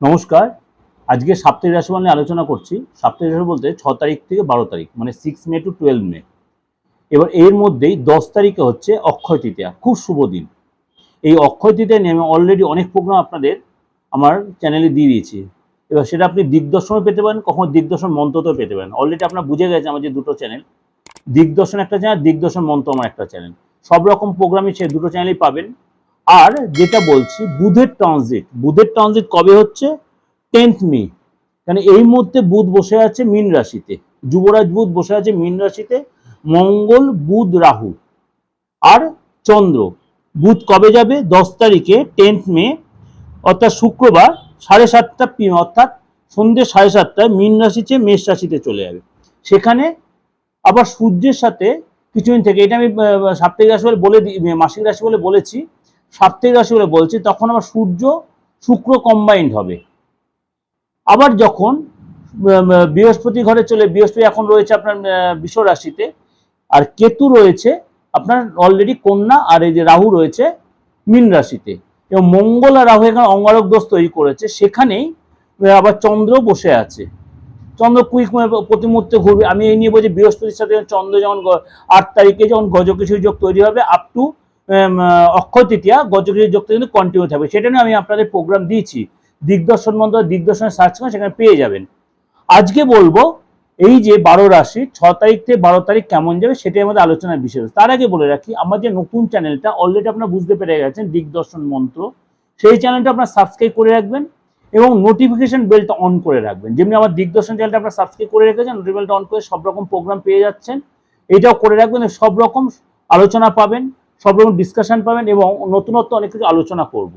নমস্কার। আজকে সাপ্তাহিক রাশিফল নিয়ে আলোচনা করছি। সাপ্তাহিক রাশি বলতে ছ তারিখ থেকে বারো তারিখ মানে six May to twelve May. এবার এর মধ্যেই দশ তারিখে হচ্ছে অক্ষয় তৃতীয়া। খুব শুভ দিন। এই অক্ষয় তৃতীয়া নিয়ে আমি অলরেডি অনেক প্রোগ্রাম আপনাদের আমার চ্যানেলে দিয়ে দিয়েছি। এবার সেটা আপনি দিগদর্শনও পেতে পারেন, কখনো দিগদর্শন মন্ত্রতেও পেতে পারেন। অলরেডি আপনার বুঝে গেছে আমার যে দুটো চ্যানেল দিগদর্শন একটা চ্যানেল দিগদর্শন মন্ত্র আমার একটা চ্যানেল সব রকম প্রোগ্রামই সে দুটো চ্যানেলেই পাবেন। আর যেটা বলছি, বুধের ট্রানজিট বুধের ট্রানজিট কবে হচ্ছে? টেন্থ মে কারণ এই মুহূর্তে বুধ বসে আছে মীন রাশিতে। যুবরাজ বুধ বসে আছে মীন রাশিতে। মঙ্গল, বুধ, রাহু। আর চন্দ্র। বুধ কবে যাবে? দশ তারিখে টেন্থ মে অর্থাৎ শুক্রবার, সাড়ে সাতটা পি- অর্থাৎ সন্ধ্যে সাড়ে সাতটায় মীন রাশিতে মেষ রাশিতে চলে যাবে। সেখানে আবার সূর্যের সাথে, কিছুদিন থেকে, এটা আমি সাপ্তাহিক রাশি বলে বলে মাসিক রাশি বলে বলেছি সাপ্তাহিক রাশি বলে বলছি, তখন আবার সূর্য শুক্র কম্বাইন্ড হবে। আবার যখন বৃহস্পতি ঘরে চলে, বৃহস্পতি এখন রয়েছে আপনার বিশ্ব রাশিতে, আর কেতু রয়েছে আপনার অলরেডি কন্যা, আর এই যে রাহু রয়েছে মীন রাশিতে। এবং মঙ্গল আর রাহু এখানে অঙ্গারক দোষ তৈরি করেছে, সেখানেই আবার চন্দ্র বসে আছে। চন্দ্র কুইক প্রতি মুহূর্তে ঘুরবে। আমি এই নিয়ে বলছি, বৃহস্পতির সাথে চন্দ্র যখন গ- আট তারিখে যখন গজকেশরী যোগ তৈরি হবে আপ টু অক্ষয় তৃতীয়া গজকেশরী যোগটা কিন্তু কন্টিনিউ থাকবে। সেটা নিয়ে আমি আপনাদের প্রোগ্রাম দিয়েছি। দিগদর্শন মন্ত্র দিগদর্শনে সার্চ করে সেখানে পেয়ে যাবেন। আজকে বলব, এই যে বারো রাশি, ছ তারিখ থেকে বারো তারিখ কেমন যাবে সেটাই আমাদের আলোচনার বিষয়। তার আগে বলে রাখি, আমার যে নতুন চ্যানেলটা অলরেডি আপনারা বুঝতে পেরে গেছেন, দিগদর্শন মন্ত্র। সেই চ্যানেলটা আপনারা সাবস্ক্রাইব করে রাখবেন এবং নোটিফিকেশন বেলটা অন করে রাখবেন। যেমনি আমার দিগদর্শন চ্যানেলটা আপনারা সাবস্ক্রাইব করে রেখেছেন নোটিফিকেশনটা অন করে সব রকম প্রোগ্রাম পেয়ে যাচ্ছেন। এটাও করে রাখবেন সব রকম আলোচনা পাবেন। সব রকম ডিসকাশন পাবেন এবং নতুনত্ব অনেক কিছু আলোচনা করব।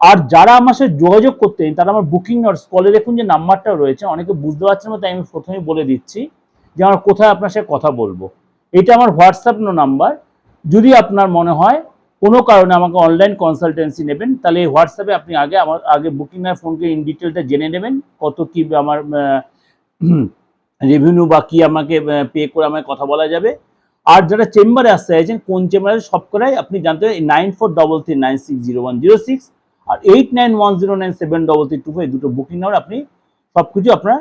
আর যারা আমার সাথে যোগাযোগ করতে তারা আমার বুকিং নটস কলে দেখুন যে নাম্বারটা রয়েছে, অনেকে বুঝতে পারছেন না, তাই আমি প্রথমেই বলে দিচ্ছি যে আমার কোথায় আপনার সাথে কথা বলব। এটা আমার হোয়াটসঅ্যাপ নাম্বার। যদি আপনার মনে হয় কোনো কারণে আমাকে অনলাইন কনসালটেন্সি নেবেন, তাহলে হোয়াটসঅ্যাপে আপনি আগে আমার, আগে বুকিং এর ফোনকে ইন ডিটেলটা জেনে নেবেন, কত কি আমার রেভিনিউ বা কী আমাকে পে করে আমাকে কথা বলা যাবে। আর যারা চেম্বারে আসতে চাইছেন, কোন চেম্বারে সব করাই আপনি জানতে পারেন nine four double three nine six zero one zero six আর eight nine one zero nine seven double three two five দুটো বুকিং নাম্বার আপনি সব কিছু আপনারা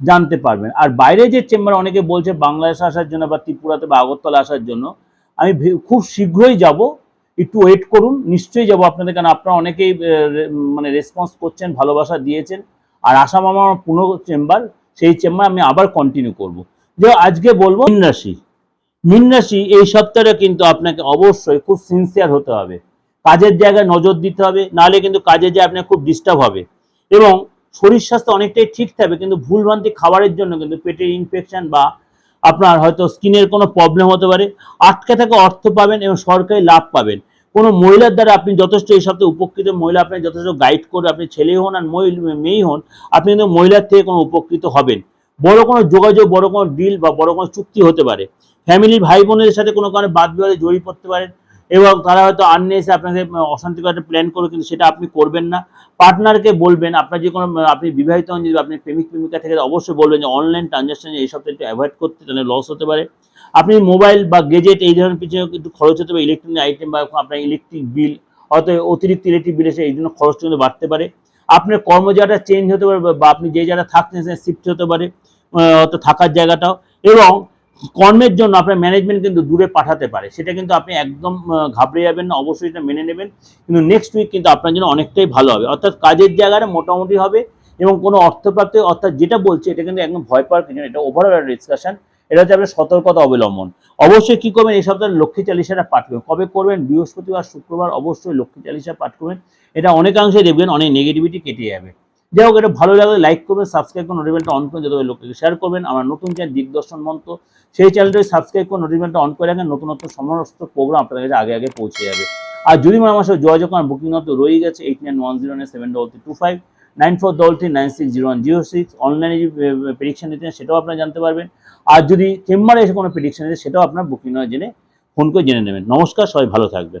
জানতে পারবেন। আর বাইরে যে চেম্বার অনেকে বলছে বাংলাদেশে আসার জন্য বা ত্রিপুরাতে বা আগরতলা আসার জন্য, আমি খুব শীঘ্রই যাব। একটু ওয়েট করুন, নিশ্চয়ই যাব আপনাদের, কারণ আপনারা অনেকেই মানে রেসপন্স করছেন, ভালোবাসা দিয়েছেন। আর আসাম আমার পুরো চেম্বার সেই চেম্বার আমি আবার কন্টিনিউ করব। যে আজকে বলব রাশি। মীন রাশি এই সপ্তাহে কিন্তু আপনাকে অবশ্যই খুব সিনসিয়ার হতে হবে। কাজের জায়গায় নজর দিতে হবে, নাহলে কিন্তু কাজে যায় আপনার খুব ডিস্টার্ব হবে। এবং শরীর স্বাস্থ্য অনেকটাই ঠিক থাকবে, কিন্তু ভুলভ্রান্তি খাবারের জন্য কিন্তু পেটের ইনফেকশন বা আপনার হয়তো স্কিনের কোনো প্রবলেম হতে পারে, আটকে থাকা অর্থ পাবেন এবং সরকারি লাভ পাবেন। কোনো মহিলার দ্বারা আপনি যথেষ্ট এই সপ্তাহে উপকৃত, মহিলা আপনাকে যথেষ্ট গাইড করবে, আপনি ছেলেই হন আর মহিলা মেয়েই হন, আপনি কিন্তু মহিলার থেকে কোনো উপকৃত হবেন। বড় কোনো যোগাযোগ, বড় কোনো ডিল বা বড় কোনো চুক্তি হতে পারে। ফ্যামিলির ভাই বোনের সাথে কোনো কারণে বাদ বিবাদে জড়িয়ে পড়তে পারেন এবং তারা হয়তো আননে এসে আপনাকে অশান্তিকর একটা প্ল্যান করবে কিন্তু সেটা আপনি করবেন না। পার্টনারকে বলবেন, আপনার যে কোনো আপনি বিবাহিত হন, যদি আপনি প্রেমিক, প্রেমিকা থেকে অবশ্যই বলবেন যে অনলাইন ট্রানজাকশন এই সপ্তাহে একটু অ্যাভয়েড করতে, তাহলে লস হতে পারে। আপনি মোবাইল বা গেজেট এই ধরনের পিছনে একটু খরচ হতে পারে ইলেকট্রনিক আইটেম বা আপনার ইলেকট্রিক বিল হয়তো অতিরিক্ত ইলেকট্রিক বিল এসে এই জন্য খরচটা কিন্তু বাড়তে পারে। আপনার কর্ম জায়গাটা চেঞ্জ হতে পারে বা আপনি যে জায়গাটা থাকছেন শিফট হতে পারে হয়তো থাকার জায়গাটাও। এবং কর্মের জন্য আপনার ম্যানেজমেন্ট কিন্তু দূরে পাঠাতে পারে। সেটা কিন্তু আপনি একদম ঘাবড়ে যাবেন না, অবশ্যই এটা মেনে নেবেন। কিন্তু নেক্সট উইক কিন্তু আপনার জন্য অনেকটাই ভালো হবে। অর্থাৎ কাজের জায়গাটা মোটামুটি হবে এবং কোনো অর্থপ্রাপ্তি, অর্থাৎ যেটা বলছে, এটা কিন্তু একদম ভয় পাওয়ার কিছু এটা ওভারঅল ডিসকাশন এটা হচ্ছে আপনার সতর্কতা অবলম্বন। অবশ্যই কি করবেন? এই সপ্তাহে লক্ষ্মী চালিশাটা পাঠ করবেন। কবে করবেন? বৃহস্পতিবার শুক্রবার অবশ্যই লক্ষ্মী চালিশা পাঠ করবেন। এটা অনেকাংশে দেখবেন অনেক নেগেটিভিটি কেটে যাবে। যাই হোক, এটা ভালো লাগলে লাইক করবেন সাবস্ক্রাইব করে নোটিফিকেশনটা অন করে যত লোককে শেয়ার করবেন। আমার নতুন চ্যানেল দিগদর্শন মন্ত্র, সেই চ্যানেলটাই সাবস্ক্রাইব করে নোটিফিকেশনটা অন করে রাখেন নতুন নতুন সমস্ত প্রোগ্রাম আপনাদের কাছে আগে আগে পৌঁছে যাবে। আর যদি আমার সাথে যোগাযোগ করেন বুকিং তো রয়ে গেছে eight nine one zero nine seven double three two five nine four double three nine six one zero six অনলাইনে যে সেটাও আপনারা জানতে পারবেন। আর যদি চেম্বারে এসে কোনো প্রেডিকশন দিতে সেটাও আপনার বুকিং জেনে ফোন করে জেনে নেবেন। নমস্কার, সবাই ভালো থাকবেন।